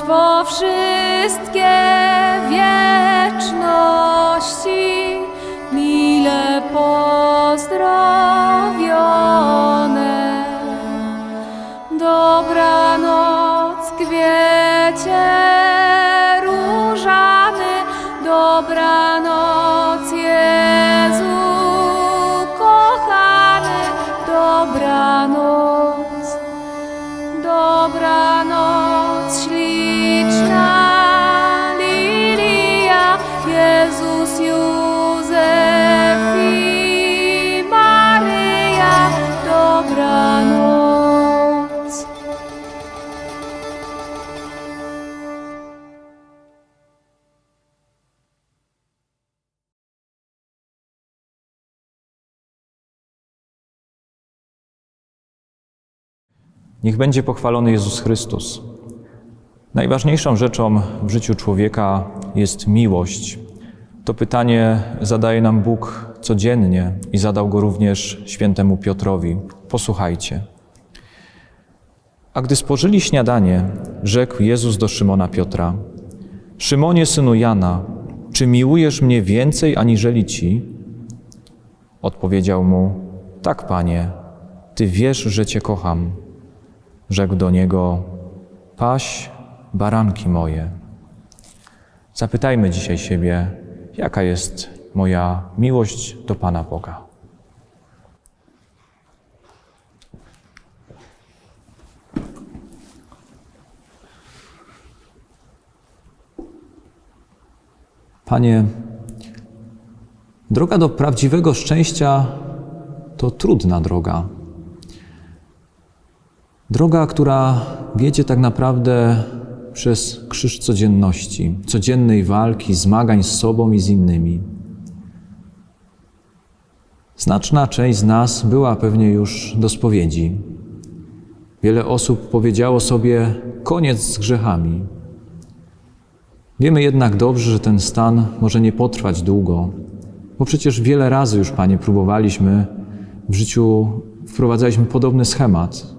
Po wszystkie wieczności mile pozdrowione. Dobranoc, kwiecie różany, dobranoc, Niech będzie pochwalony Jezus Chrystus. Najważniejszą rzeczą w życiu człowieka jest miłość. To pytanie zadaje nam Bóg codziennie i zadał go również świętemu Piotrowi. Posłuchajcie. A gdy spożyli śniadanie, rzekł Jezus do Szymona Piotra: Szymonie, synu Jana, czy miłujesz mnie więcej aniżeli ci? Odpowiedział mu: Tak, panie, ty wiesz, że cię kocham. Rzekł do niego: Paś baranki moje. Zapytajmy dzisiaj siebie, jaka jest moja miłość do Pana Boga. Panie, droga do prawdziwego szczęścia to trudna droga. Droga, która wiedzie tak naprawdę przez krzyż codzienności, codziennej walki, zmagań z sobą i z innymi. Znaczna część z nas była pewnie już do spowiedzi. Wiele osób powiedziało sobie koniec z grzechami. Wiemy jednak dobrze, że ten stan może nie potrwać długo, bo przecież wiele razy już, Panie, próbowaliśmy w życiu, wprowadzaliśmy podobny schemat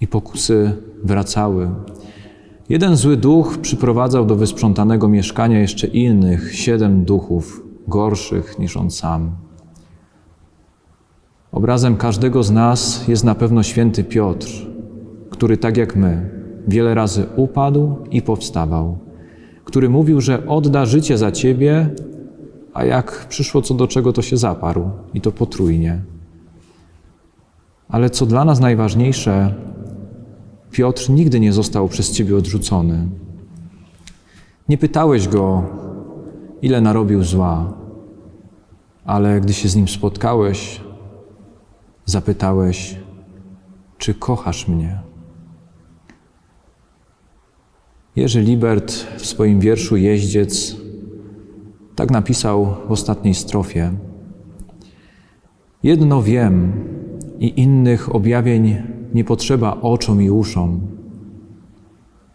i pokusy wracały. Jeden zły duch przyprowadzał do wysprzątanego mieszkania jeszcze innych siedem duchów, gorszych niż on sam. Obrazem każdego z nas jest na pewno święty Piotr, który tak jak my wiele razy upadł i powstawał, który mówił, że odda życie za ciebie, a jak przyszło co do czego, to się zaparł i to potrójnie. Ale co dla nas najważniejsze, Piotr nigdy nie został przez ciebie odrzucony. Nie pytałeś go, ile narobił zła, ale gdy się z nim spotkałeś, zapytałeś, czy kochasz mnie? Jerzy Libert w swoim wierszu Jeździec tak napisał w ostatniej strofie. Jedno wiem i innych objawień nie potrzeba oczom i uszom.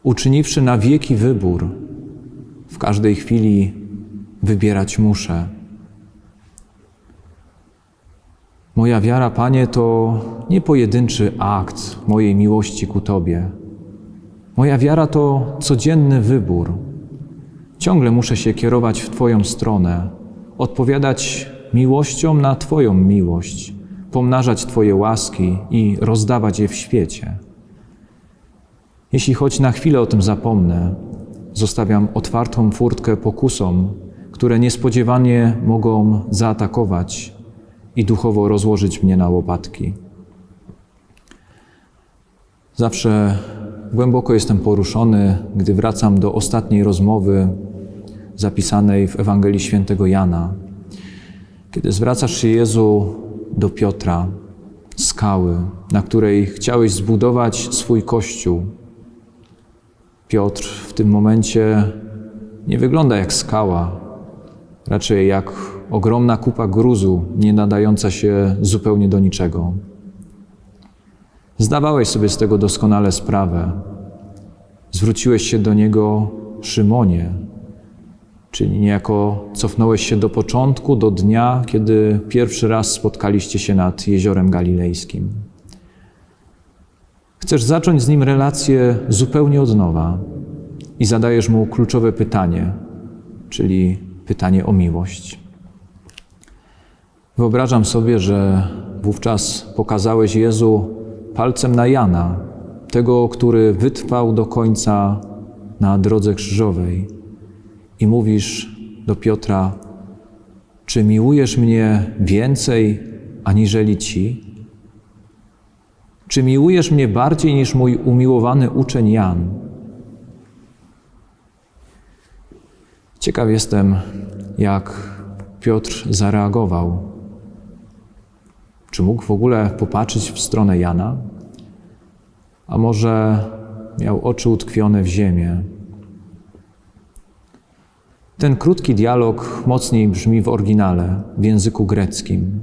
Uczyniwszy na wieki wybór, w każdej chwili wybierać muszę. Moja wiara, Panie, to nie pojedynczy akt mojej miłości ku Tobie. Moja wiara to codzienny wybór. Ciągle muszę się kierować w Twoją stronę, odpowiadać miłością na Twoją miłość, pomnażać Twoje łaski i rozdawać je w świecie. Jeśli choć na chwilę o tym zapomnę, zostawiam otwartą furtkę pokusom, które niespodziewanie mogą zaatakować i duchowo rozłożyć mnie na łopatki. Zawsze głęboko jestem poruszony, gdy wracam do ostatniej rozmowy zapisanej w Ewangelii Świętego Jana, kiedy zwracasz się Jezu do Piotra, skały, na której chciałeś zbudować swój kościół. Piotr w tym momencie nie wygląda jak skała, raczej jak ogromna kupa gruzu, nie nadająca się zupełnie do niczego. Zdawałeś sobie z tego doskonale sprawę. Zwróciłeś się do niego, Szymonie, Czyli niejako cofnąłeś się do początku, do dnia, kiedy pierwszy raz spotkaliście się nad jeziorem galilejskim. Chcesz zacząć z nim relację zupełnie od nowa i zadajesz mu kluczowe pytanie, czyli pytanie o miłość. Wyobrażam sobie, że wówczas pokazałeś Jezu palcem na Jana, tego, który wytrwał do końca na drodze krzyżowej, i mówisz do Piotra: Czy miłujesz mnie więcej aniżeli ci? Czy miłujesz mnie bardziej niż mój umiłowany uczeń Jan? Ciekaw jestem, jak Piotr zareagował. Czy mógł w ogóle popatrzeć w stronę Jana? A może miał oczy utkwione w ziemię? Ten krótki dialog mocniej brzmi w oryginale, w języku greckim.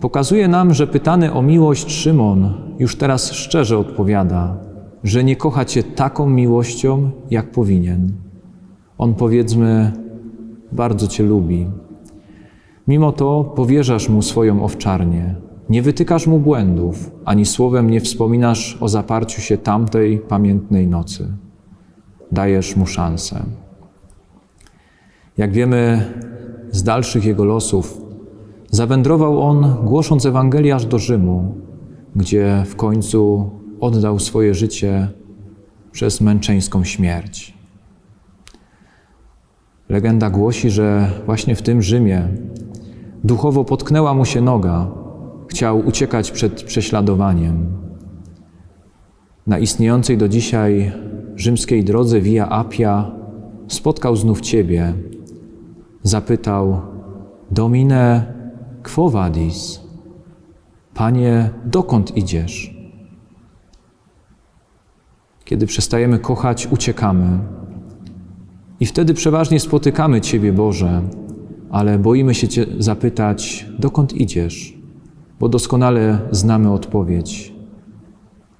Pokazuje nam, że pytany o miłość Szymon już teraz szczerze odpowiada, że nie kocha Cię taką miłością, jak powinien. On powiedzmy, bardzo Cię lubi. Mimo to powierzasz mu swoją owczarnię, nie wytykasz mu błędów, ani słowem nie wspominasz o zaparciu się tamtej pamiętnej nocy. Dajesz mu szansę. Jak wiemy z dalszych jego losów, zawędrował on głosząc Ewangelię aż do Rzymu, gdzie w końcu oddał swoje życie przez męczeńską śmierć. Legenda głosi, że właśnie w tym Rzymie duchowo potknęła mu się noga, chciał uciekać przed prześladowaniem. Na istniejącej do dzisiaj rzymskiej drodze Via Appia spotkał znów Ciebie, zapytał: Domine, quo vadis? Panie, dokąd idziesz? Kiedy przestajemy kochać, uciekamy. I wtedy przeważnie spotykamy Ciebie, Boże, ale boimy się Cię zapytać, dokąd idziesz? Bo doskonale znamy odpowiedź.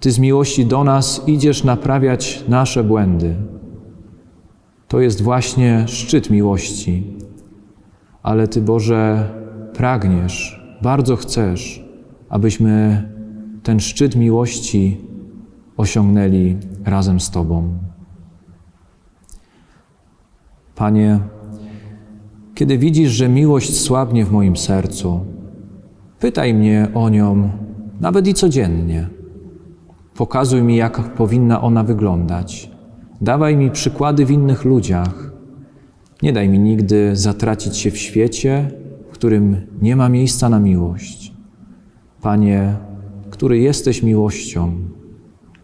Ty z miłości do nas idziesz naprawiać nasze błędy. To jest właśnie szczyt miłości. Ale Ty, Boże, pragniesz, bardzo chcesz, abyśmy ten szczyt miłości osiągnęli razem z Tobą. Panie, kiedy widzisz, że miłość słabnie w moim sercu, pytaj mnie o nią nawet i codziennie. Pokazuj mi, jak powinna ona wyglądać. Dawaj mi przykłady w innych ludziach. Nie daj mi nigdy zatracić się w świecie, w którym nie ma miejsca na miłość. Panie, który jesteś miłością,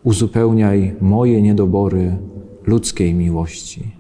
uzupełniaj moje niedobory ludzkiej miłości.